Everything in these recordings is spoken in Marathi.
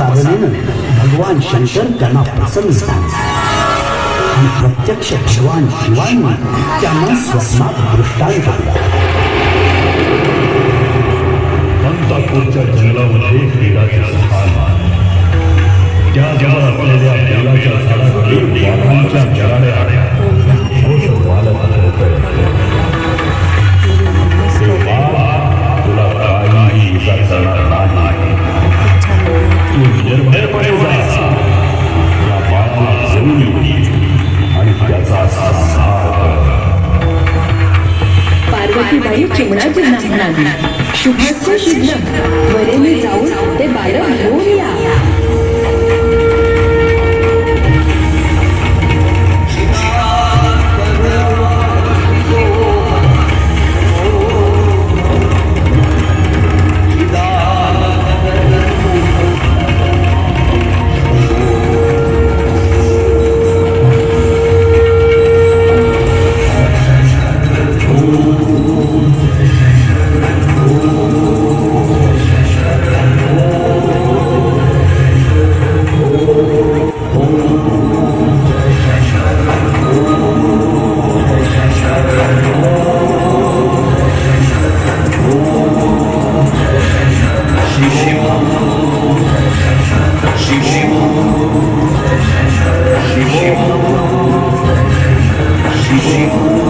अखंड भगवान शंकर त्यांना प्रसन्न झाले. आणि प्रत्यक्ष भगवान शिवांनी त्यांना स्वप्नात दृष्टांत दिला अंतापूरच्या जंगलामध्ये बेलाचे स्थान त्या जवळ असलेल्या बेलाच्या झाडावरील वाघांच्या जराड्या निर्भयपणे जा या बाळाला जवळ आणि त्याचा पार्वतीबाई चिमणाजींना म्हणाली शुभस्य शीघ्र त्वरेने जाऊन ते बाळ घेऊन या. कोण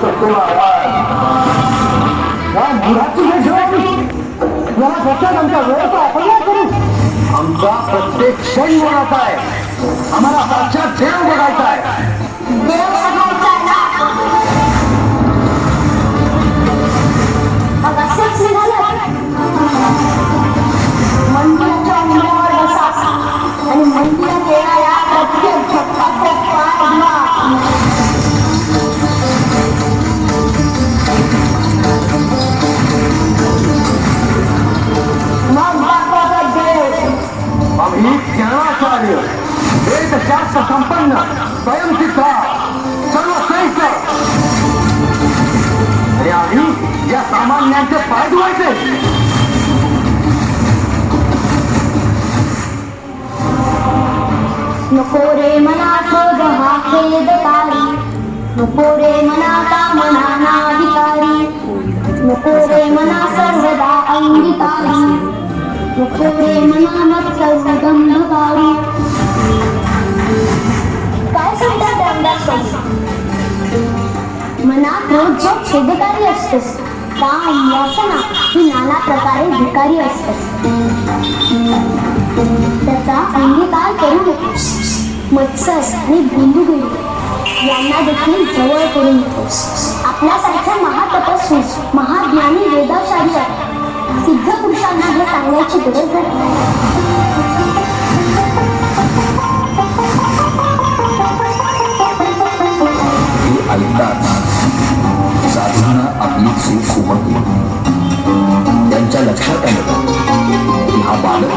शकतो या मुलाची आमच्या करू आमचा प्रत्येक क्षण बघायचा आहे. आम्हाला साक्षात खेळ बघायचा आहे. नको मना कामना नाधिकारी। नको रे मना सर्वदा अंगिकारी नको रे मना मत्सर्वगंधकारी काय सांगतात रामदास स्वामी मनात रोज जो छेदकारी असतोस काम वासना ही नाना प्रकारे भिकारी असतेस त्याचा अंगीकार करू नकोस मत्सस आणि बिंदू बिंदुगिरी यांना देखील जवळ करून येतो आपल्यासारख्या महातपस्वी महाज्ञानी वेदाचार्य सिद्ध पुरुषांना हे सांगण्याची गरज नाही. हे साधूंना आपली चूक उमटली त्यांच्या लक्षात आलं की हा बालक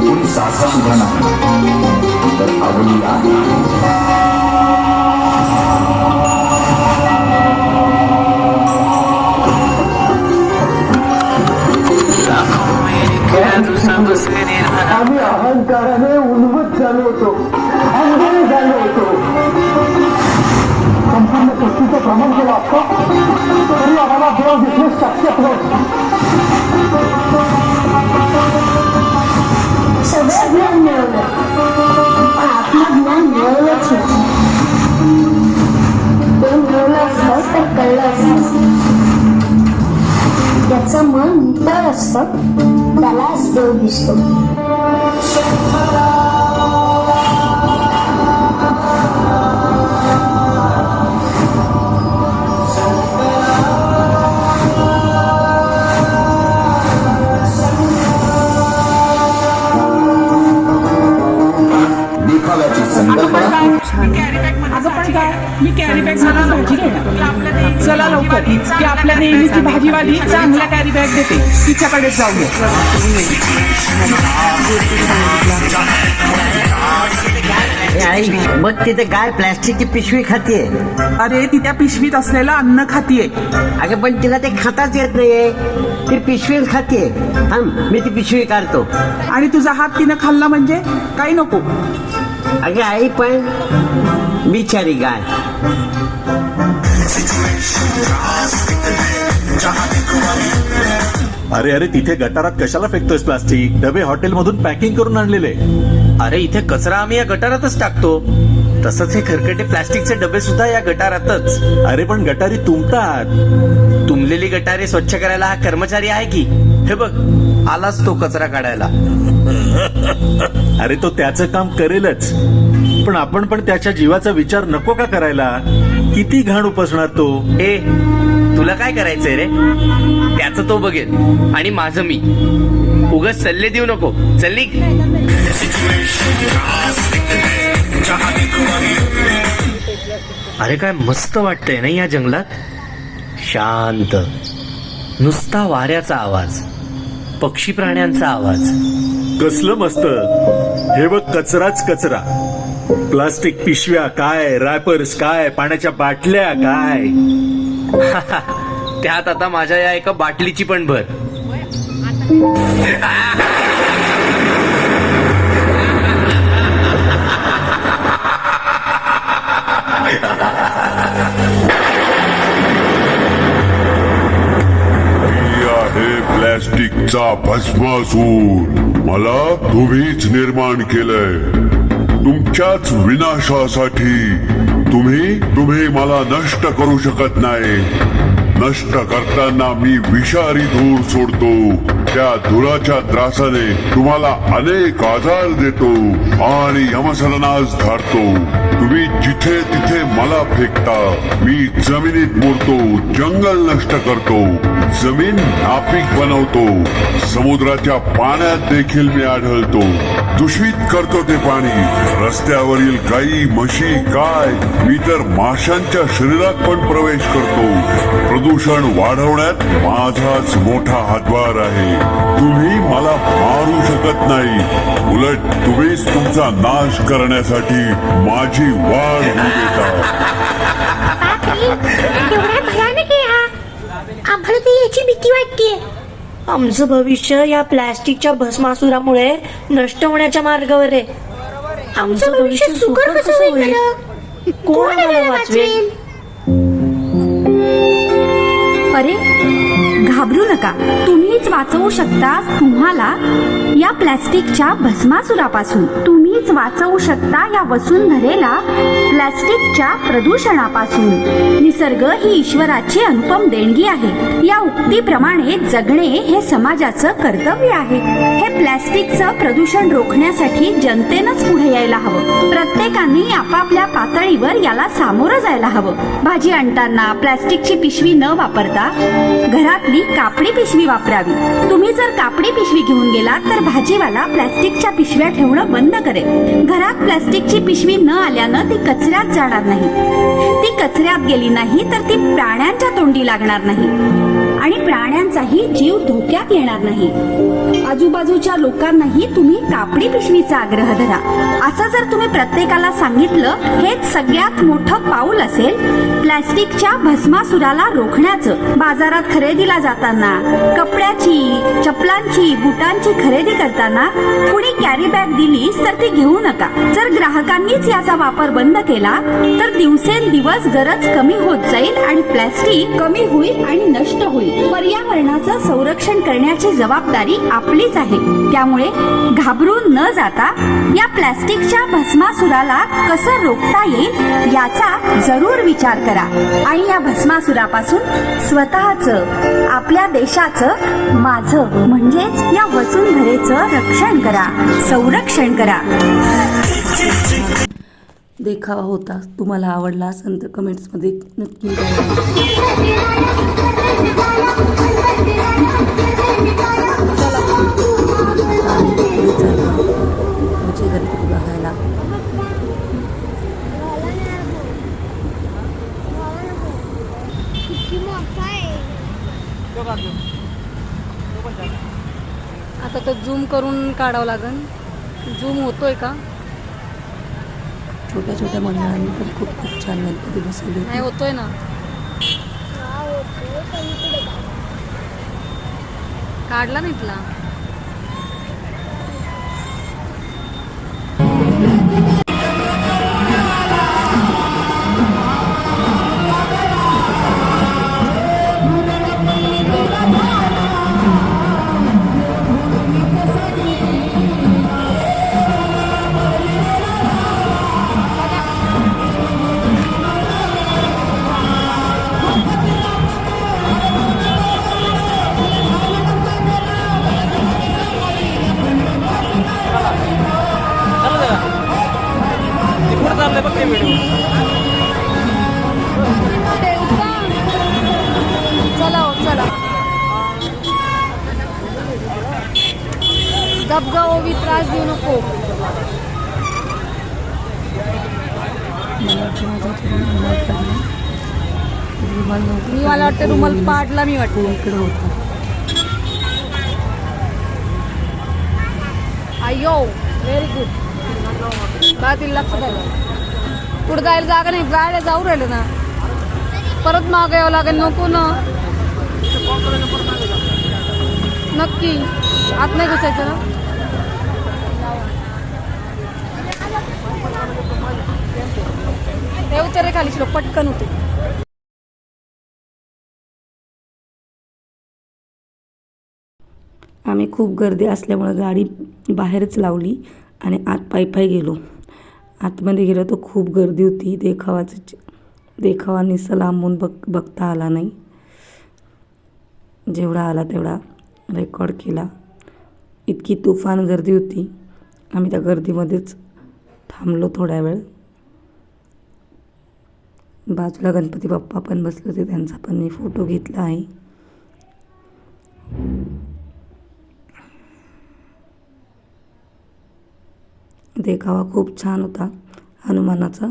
कोणी सासा सुद्धा नाही तर अवली आहे. आत्मज्ञान मिळवलंच नाही ते मिळवलं असतं त्याचं मन नितळ असतं त्यालाच देव दिसतो. देखाव्याची संकल्पना अगं पण काय? मी कॅरी बॅग मला भाजी घेणार चला लवकर. ती आपल्या नेहमीची भाजीवाली चांगला कॅरी बॅग देते. तिच्याकडे जाऊया. मग तिथे गाय प्लॅस्टिकची पिशवी खातीये. अरे ती त्या पिशवीत असलेलं अन्न खातीये. अगं पण तिला ते खाताच येत नाहीये. ती पिशवी खातीये. थांब मी ती पिशवी काढतो. आणि तुझा हात तिनं खाल्ला म्हणजे? काही नको. अगं आई पण बिचारी गाय अरे अरे तिथे गटारात कशाला फेकतोयस प्लास्टिक डबे हॉटेलमधून पॅकिंग करून आणलेले. अरे इथे कचरा आम्ही या गटारातच टाकतो. तसंच हे खरकटे प्लास्टिकचे डबे सुद्धा या गटारातच. अरे पण गटारी तुंबतात तुंबलेली गटारे स्वच्छ करायला हा कर्मचारी आहे की? हे बघ आलाच तो कचरा काढायला. अरे तो त्याचं काम करेलच. पण आपण पण त्याच्या जीवाचा विचार नको का करायला? किती घाण उपसणार तो? ए तुला काय करायचंय रे? त्याचं तो बघेल. आणि माझं मी. उगाच सल्ले देऊ नको. चल निघ. अरे काय मस्त वाटतंय ना या जंगलात? शांत. नुसता वाऱ्याचा आवाज. पक्षी प्राण्यांचा आवाज. कसलं मस्त. हे बघ कचराच कचरा. प्लास्टिक पिशव्या काय रॅपर्स काय पाण्याच्या बाटल्या काय? त्यात आता माझ्या या एका बाटलीची पण भर. मी आहे भस्म असून मला तुम्हीच निर्माण केलंय. तुमच्याच विनाशासाठी तुम्ही तुम्ही मला नष्ट करू शकत नाही. नष्ट करताना मी विषारी धूर सोडतो. त्या धुराच्या त्रासाने तुम्हाला अनेक आजार देतो आणि यमसरणास धाडतो. तुम्ही जिथे तिथे मला फेकता. मी जमिनीत मोडतो जंगल नष्ट करतो. जमीन नापीक बनवतो. समुद्राच्या पाण्यात देखील मी आढळतो. दूषित करतो ते पाणी. रस्त्यावरील गाई म्हशी काय मी तर माशांच्या शरीरात पण प्रवेश करतो. प्रदूषण वाढवण्यात माझाच मोठा हातभार आहे. तुम्ही मला मारू शकत नाही. उलट तुम्हीच तुमचा नाश करण्यासाठी माझी वाढ देता. याची भीती वाटते आमचं भविष्य या प्लॅस्टिकच्या भस्मासुरामुळे नष्ट होण्याच्या मार्गावर आहे. आमचं भविष्य सुकर कसं होईल? कोण आम्हाला वाचवेल? अरे घाबरू नका. तुम्हीच वाचवू शकता तुम्हाला या प्लॅस्टिकच्या भस्मासुरापासून. तुम्हीच वाचवू शकता या वसुंधरेला प्लॅस्टिकच्या प्रदूषणापासून. निसर्ग ही ईश्वराची अनुपम देणगी आहे. या उक्तीप्रमाणे जगणे हे समाजाचं कर्तव्य आहे. हे प्लॅस्टिकचं प्रदूषण रोखण्यासाठी जनतेनंच पुढे यायला हवं. प्रत्येकाने आपापल्या पातळीवर याला सामोरं जायला हवं. भाजी आणताना प्लॅस्टिकची पिशवी न वापरता घरात आपली कापडी पिशवी वापरावी. तुम्ही जर कापडी पिशवी घेऊन गेलात तर भाजीवाला प्लॅस्टिकच्या पिशव्या ठेवणं बंद करेल. घरात प्लास्टिकची पिशवी न आल्यानं ती कचऱ्यात जाणार नाही. ती कचऱ्यात गेली नाही तर ती प्राण्यांच्या तोंडी लागणार नाही. आणि प्राण्यांचाही जीव धोक्यात येणार नाही. आजूबाजूच्या लोकांनाही तुम्ही कापडी पिशवीचा आग्रह धरा. असं जर तुम्ही प्रत्येकाला सांगितलं हेच सगळ्यात मोठं पाऊल असेल. प्लॅस्टिकच्या भस्मासुराला रोखण्याचं बाजारात खरेदीला जाताना कपड्याची चपलांची बुटांची खरेदी करताना कुणी कॅरी बॅग दिलीस तर ती घेऊ नका. जर ग्राहकांनीच याचा वापर बंद केला तर दिवसेंदिवस गरज कमी होत जाईल आणि प्लॅस्टिक कमी होईल आणि नष्ट होईल. पर्यावरणाचं संरक्षण करण्याची जबाबदारी आपलीच आहे. त्यामुळे घाबरून न जाता या प्लॅस्टिकच्या भस्मासुराला कसं रोखता येईल याचा जरूर विचार करा. आणि या भस्मासुरापासून स्वतःचं आपल्या देशाचं माझं म्हणजेच या वसुंधरेचं रक्षण करा संरक्षण करा. देखावा होता. तुम्हाला आवडला असेल तर कमेंट्समध्ये नक्की कळवा. गणपती बघायला आता तो झूम करून काढावं लागेल झूम होतोय का? छोट्या छोट्या मंडळांनी पण खूप खूप छान गणपती बसवले नाही होतोय ना. काढला नाही तुला? त्रास देऊ नको. मी मला वाटतं रुमाल पाडला मी वाटतं. इकडे होता. अय्यो व्हेरी गुड बा तिला लक्ष द्यायला पुढे जायला जागा नाही. गाड्या जाऊ राहिले ना. परत मागे यावं लागेल. नको ना. नक्की. आत नाही घुसायचं ना? ते उतरे खाली लोक पटकन होते आम्ही खूप गर्दी असल्यामुळं गाडी बाहेरच लावली आणि आत पायी पायी गेलो. आतमध्ये गेलो तर खूप गर्दी होती. देखावाचं देखावा निस्सा लांबून बघ बघता आला नाही. जेवढा आला तेवढा रेकॉर्ड केला. इतकी तुफान गर्दी होती. आम्ही त्या गर्दीमध्येच थांबलो थोड्या वेळ. बाजूला गणपती बाप्पा पण बसले होते त्यांचा पण मी फोटो घेतला आहे. देखावा खूप छान होता हनुमानाचा.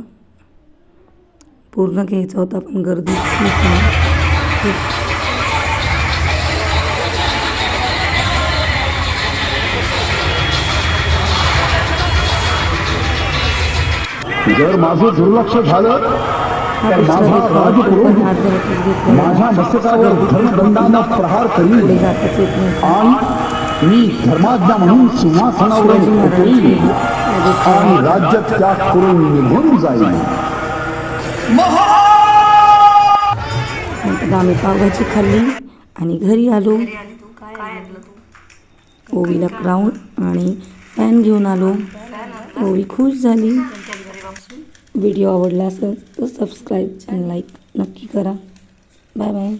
पूर्ण घ्यायचा होता पण गर्दी खूप जर माझं दुर्लक्ष झालं मस्तकावर धर्मदंडानं प्रहार करील आणि मी धर्माज्ञा म्हणून सिंहासनावरून उतरील आणि राज्य त्याग करून निघून जाईल नंतर आम्ही पावभाजी खाल्ली आणि घरी आलो. ओवीला क्राऊन आणि फॅन घेऊन आलो? ओवी खुश झाली. व्हिडिओ आवडला असेल तर सबस्क्राईब आणि लाईक नक्की करा. Bye bye